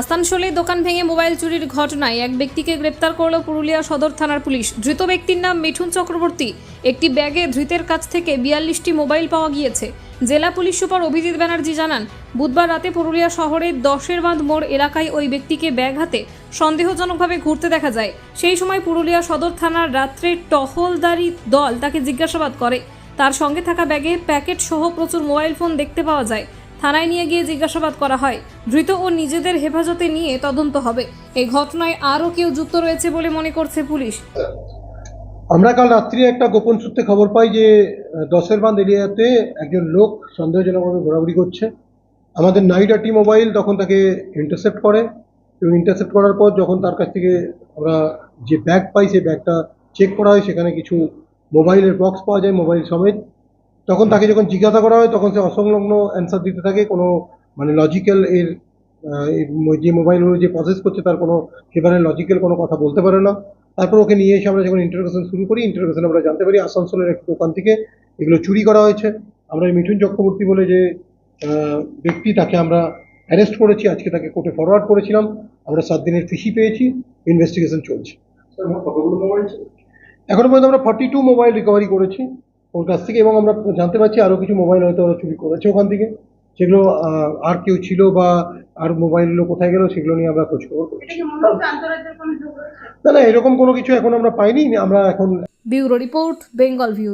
আসানসোলে দোকান ভেঙে মোবাইল চুরির ঘটনায় এক ব্যক্তিকে গ্রেপ্তার করল পুরুলিয়া সদর থানার পুলিশ। ধৃত ব্যক্তির নাম মিঠুন চক্রবর্তী। একটি ব্যাগে ধৃতের কাছ থেকে বিয়াল্লিশটি মোবাইল পাওয়া গিয়েছে। জেলা পুলিশ সুপার অভিজিৎ ব্যানার্জি জানান, বুধবার রাতে পুরুলিয়া শহরের দশের বাঁধ মোড় এলাকায় ওই ব্যক্তিকে ব্যাগ হাতে সন্দেহজনকভাবে ঘুরতে দেখা যায়। সেই সময় পুরুলিয়া সদর থানার রাত্রে টহলদারি দল তাকে জিজ্ঞাসাবাদ করে। তার সঙ্গে থাকা ব্যাগে প্যাকেট সহ প্রচুর মোবাইল ফোন দেখতে পাওয়া যায়। থানায় নিয়ে গিয়ে জিজ্ঞাসাবাদ করা হয়। ধৃত ও নিজেদের হেফাজতে নিয়ে তদন্ত হবে। এই ঘটনায় আরও কেউ যুক্ত রয়েছে বলে মনে করছে পুলিশ। আমরা কাল রাত্রি একটা গোপন সূত্রে খবর পাই যে, দশের বাঁধ এরিয়াতে একজন লোক সন্দেহজনকভাবে ঘোরাঘুরি করছে। আমাদের নাইডা টি মোবাইল তখন তাকে ইন্টারসেপ্ট করে এবং ইন্টারসেপ্ট করার পর যখন তার কাছ থেকে আমরা যে ব্যাগ পাই, সেই ব্যাগটা চেক করা হয়, সেখানে কিছু মোবাইলের বক্স পাওয়া যায় মোবাইল সমেত। তখন তাকে যখন জিজ্ঞাসা করা হয় তখন সে অসংলগ্ন অ্যান্সার দিতে থাকে কোনো মানে লজিক্যাল এর যে মোবাইলগুলো যে প্রসেস করছে তার কোনো সেখানে লজিক্যাল কোনো কথা বলতে পারে না। তারপর ওকে নিয়ে এসে আমরা যখন ইন্টারোগেশন শুরু করি ইন্টারোগেশন আমরা জানতে পারি আসানসোলের একটি দোকান থেকে এগুলো চুরি করা হয়েছে। আমরা এই মিঠুন চক্রবর্তী বলে যে ব্যক্তি তাকে আমরা অ্যারেস্ট করেছি আজকে তাকে কোর্টে ফরওয়ার্ড করেছিলাম। আমরা সাত দিনের ফিসি পেয়েছি ইনভেস্টিগেশন চলছে। এখনও পর্যন্ত আমরা ফর্টি টু মোবাইল রিকভারি করেছি। ওর কাছ থেকে এবং আমরা জানতে পারছি আরও কিছু মোবাইল হয়তো ওরা চুরি করেছে ওখান থেকে। সেগুলো আর কেউ ছিল বা আর মোবাইলগুলো কোথায় গেল সেগুলো নিয়ে আমরা খোঁজ খবর করছি না না এরকম কোনো কিছু এখন আমরা পাইনি। আমরা এখন ব্যুরো রিপোর্ট বেঙ্গল ভিউজ।